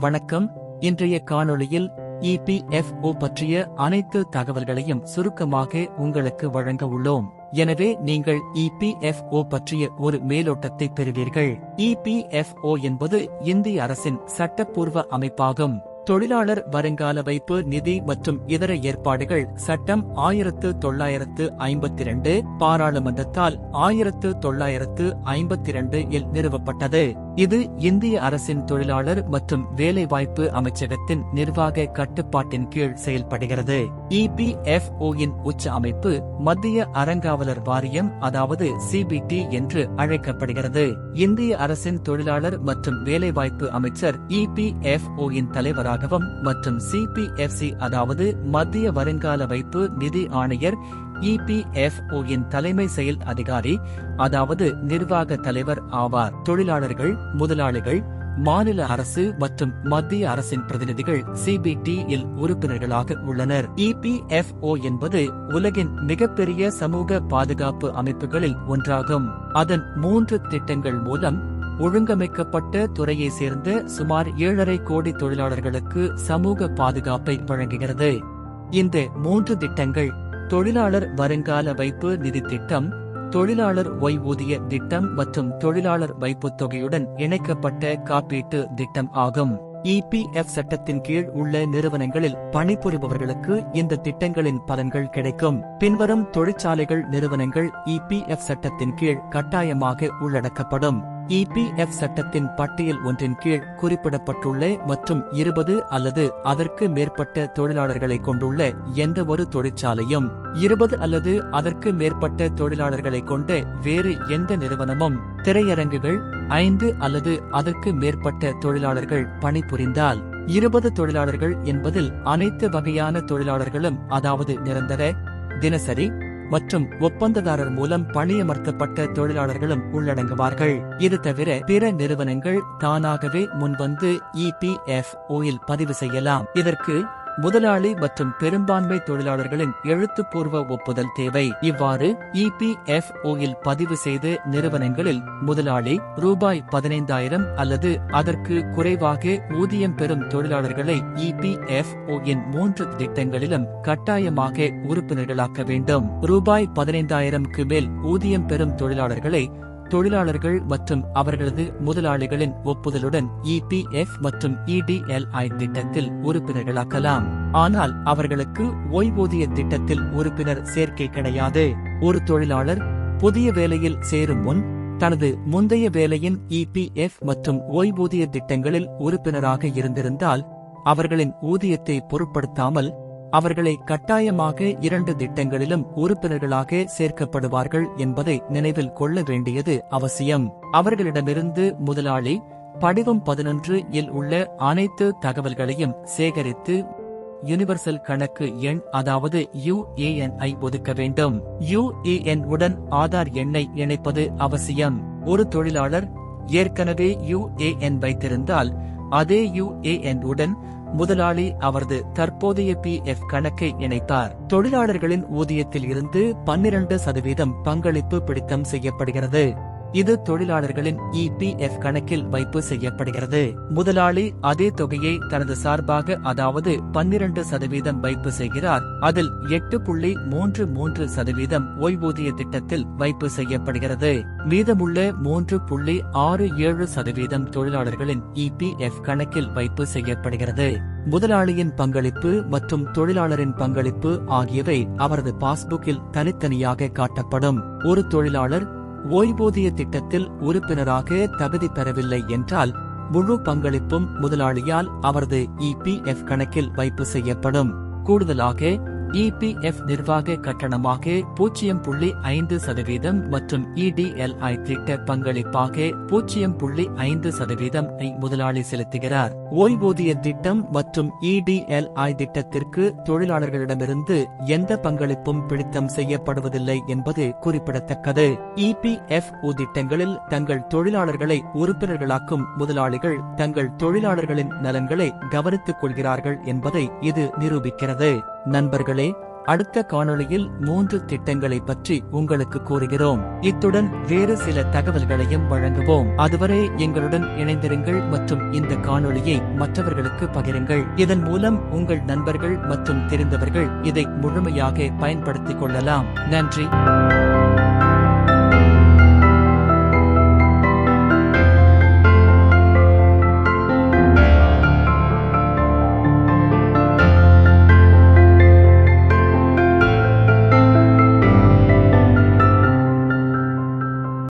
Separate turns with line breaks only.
வணக்கம். இன்றைய காணொளியில் இபிஎஃப்ஓ பற்றிய அனைத்து தகவல்களையும் சுருக்கமாக உங்களுக்கு வழங்க உள்ளோம். எனவே நீங்கள் இபிஎஃப்ஓ பற்றிய ஒரு மேலோட்டத்தை பெறுவீர்கள். இபிஎஃப்ஓ என்பது இந்திய அரசின் சட்டப்பூர்வ அமைப்பாகும். தொழிலாளர் வருங்கால வைப்பு நிதி மற்றும் இதர ஏற்பாடுகள் சட்டம் ஆயிரத்து தொள்ளாயிரத்து ஐம்பத்தி இரண்டு பாராளுமன்றத்தால் ஆயிரத்து தொள்ளாயிரத்து ஐம்பத்தி இரண்டு இல் நிறுவப்பட்டது. இது இந்திய அரசின் தொழிலாளர் மற்றும் வேலைவாய்ப்பு அமைச்சகத்தின் நிர்வாக கட்டுப்பாட்டின் கீழ் செயல்படுகிறது. இபிஎஃப்ஓயின் உச்ச அமைப்பு மத்திய அறங்காவலர் வாரியம் அதாவது சிபிடி என்று அழைக்கப்படுகிறது. இந்திய அரசின் தொழிலாளர் மற்றும் வேலைவாய்ப்பு அமைச்சர் இபிஎஃப்ஓ இன் தலைவராகவும் மற்றும் சிபிஎஃப்சி அதாவது மத்திய வருங்கால வைப்பு நிதி ஆணையர் இபிஎஃப்ஓயின் தலைமை செயல் அதிகாரி அதாவது நிர்வாக தலைவர் ஆவார். தொழிலாளர்கள் முதலாளிகள் மாநில அரசு மற்றும் மத்திய அரசின் பிரதிநிதிகள் சிபிடி இல் உறுப்பினர்களாக உள்ளனர். இபிஎஃப்ஓ என்பது உலகின் மிகப்பெரிய சமூக பாதுகாப்பு அமைப்புகளில் ஒன்றாகும். அதன் மூன்று திட்டங்கள் மூலம் ஒழுங்கமைக்கப்பட்ட துறையை சேர்ந்த சுமார் ஏழரை கோடி தொழிலாளர்களுக்கு சமூக பாதுகாப்பை வழங்குகிறது. இந்த மூன்று திட்டங்கள் தொழிலாளர் வருங்கால வைப்பு நிதி திட்டம் தொழிலாளர் ஓய்வூதிய திட்டம் மற்றும் தொழிலாளர் வைப்புத் தொகையுடன் இணைக்கப்பட்ட காப்பீட்டு திட்டம் ஆகும். இபிஎஃப் சட்டத்தின் கீழ் உள்ள நிறுவனங்களில் பணிபுரிபவர்களுக்கு இந்த திட்டங்களின் பலன்கள் கிடைக்கும். பின்வரும் தொழிற்சாலைகள் நிறுவனங்கள் இபிஎஃப் சட்டத்தின் கீழ் கட்டாயமாக உள்ளடக்கப்படும். இபிஎஃப் சட்டத்தின் பட்டியல் ஒன்றின் கீழ் குறிப்பிடப்பட்டுள்ள மற்றும் இருபது அல்லது அதற்கு மேற்பட்ட தொழிலாளர்களை கொண்டுள்ள எந்த ஒரு தொழிற்சாலையும் இருபது அல்லது அதற்கு மேற்பட்ட தொழிலாளர்களை கொண்ட வேறு எந்த நிறுவனமும் திரையரங்குகள் ஐந்து அல்லது அதற்கு மேற்பட்ட தொழிலாளர்கள் பணிபுரிந்தால் இருபது தொழிலாளர்கள் என்பதில் அனைத்து வகையான தொழிலாளர்களும் அதாவது நிரந்தர தினசரி மற்றும் ஒப்பந்ததாரர் மூலம் பணியமர்த்தப்பட்ட தொழிலாளர்களும் உள்ளடங்குவார்கள். இது தவிர பிற நிறுவனங்கள் தானாகவே முன்வந்து இபிஎஃப் ஓயில் பதிவு செய்யலாம். இதற்கு முதலாளி மற்றும் பெரும்பான்மை தொழிலாளர்களின் எழுத்துப்பூர்வ ஒப்புதல் தேவை. இவ்வாறு இபிஎஃப்ஓ இல் பதிவு செய்த நிறுவனங்களில் முதலாளி ரூபாய் பதினைந்தாயிரம் அல்லது அதற்கு குறைவாக ஊதியம் பெறும் தொழிலாளர்களை இபிஎஃப்ஓ இன் மூன்று திட்டங்களிலும் கட்டாயமாக உறுப்பினர்களாக்க வேண்டும். ரூபாய் பதினைந்தாயிரம்க்கு மேல் ஊதியம் பெறும் தொழிலாளர்களை தொழிலாளர்கள் மற்றும் அவர்களது முதலாளிகளின் ஒப்புதலுடன் இபிஎஃப் மற்றும் இடிஎல்ஐ திட்டத்தில் உறுப்பினர்களாக்கலாம். ஆனால் அவர்களுக்கு ஓய்வூதிய திட்டத்தில் உறுப்பினர் சேர்க்கை கிடையாது. ஒரு தொழிலாளர் புதிய வேலையில் சேரும் முன் தனது முந்தைய வேலையின் இபிஎஃப் மற்றும் ஓய்வூதிய திட்டங்களில் உறுப்பினராக இருந்திருந்தால் அவர்களின் ஊதியத்தை பொருட்படுத்தாமல் அவர்களை கட்டாயமாக இரண்டு திட்டங்களிலும் உறுப்பினர்களாக சேர்க்கப்படுவார்கள் என்பதை நினைவில் கொள்ள வேண்டியது அவசியம். அவர்களிடமிருந்து முதலாளி படிவம் பதினொன்று இல் உள்ள அனைத்து தகவல்களையும் சேகரித்து யுனிவர்சல் கணக்கு எண் அதாவது யுஏஎன்ஐ ஒதுக்க வேண்டும். யுஏஎன் உடன் ஆதார் எண்ணை இணைப்பது அவசியம். ஒரு தொழிலாளர் ஏற்கனவே யுஏஎன் வைத்திருந்தால் அதே யுஏஎன் உடன் முதலாளி அவரது தற்போதைய பி எஃப் கணக்கை இணைத்தார். தொழிலாளர்களின் ஊதியத்தில் இருந்து பன்னிரண்டு சதவீதம் பங்களிப்பு பிடித்தம் செய்யப்படுகிறது. இது தொழிலாளர்களின் இபிஎஃப் கணக்கில் வைப்பு செய்யப்படுகிறது. முதலாளி அதே தொகையை தனது சார்பாக அதாவது பன்னிரண்டு சதவீதம் வைப்பு செய்கிறார். அதில் எட்டு புள்ளி மூன்று மூன்று சதவீதம் ஓய்வூதிய திட்டத்தில் வைப்பு செய்யப்படுகிறது. மீதமுள்ள மூன்று புள்ளி ஆறு ஏழு சதவீதம் தொழிலாளர்களின் இபிஎஃப் கணக்கில் வைப்பு செய்யப்படுகிறது. முதலாளியின் பங்களிப்பு மற்றும் தொழிலாளரின் பங்களிப்பு ஆகியவை அவரது பாஸ்புக்கில் தனித்தனியாக காட்டப்படும். ஒரு தொழிலாளர் ஓய்வூதிய திட்டத்தில் உறுப்பினராக தகுதி பெறவில்லை என்றால் முழு பங்களிப்பும் முதலாளியால் அவரது இபிஎஃப் கணக்கில் வைப்பு செய்யப்படும். கூடுதலாக இபிஎஃப் நிர்வாக கட்டணமாக பூஜ்ஜியம் புள்ளி ஐந்து சதவீதம் மற்றும் இடிஎல்ஐ திட்ட பங்களிப்பாக பூஜ்ஜியம் புள்ளி ஐந்து சதவீதம் முதலாளி செலுத்துகிறார். ஓய்வூதிய திட்டம் மற்றும் இடிஎல்ஐ திட்டத்திற்கு தொழிலாளர்களிடமிருந்து எந்த பங்களிப்பும் பிடித்தம் செய்யப்படுவதில்லை என்பது குறிப்பிடத்தக்கது. இபிஎஃப் திட்டங்களில் தங்கள் தொழிலாளர்களை உறுப்பினர்களாக்கும் முதலாளிகள் தங்கள் தொழிலாளர்களின் நலன்களை கவனித்துக் கொள்கிறார்கள் என்பதை இது நிரூபிக்கிறது. நண்பர்களே அடுத்த காணொளியில் மூன்று திட்டங்களை பற்றி உங்களுக்கு கூறுகிறோம். இத்துடன் வேறு சில தகவல்களையும் வழங்குவோம். அதுவரை எங்களுடன் இணைந்திருங்கள் மற்றும் இந்த காணொளியை மற்றவர்களுக்கு பகிருங்கள். இதன் மூலம் உங்கள் நண்பர்கள் மற்றும் தெரிந்தவர்கள் இதை முழுமையாக பயன்படுத்திக் கொள்ளலாம். நன்றி.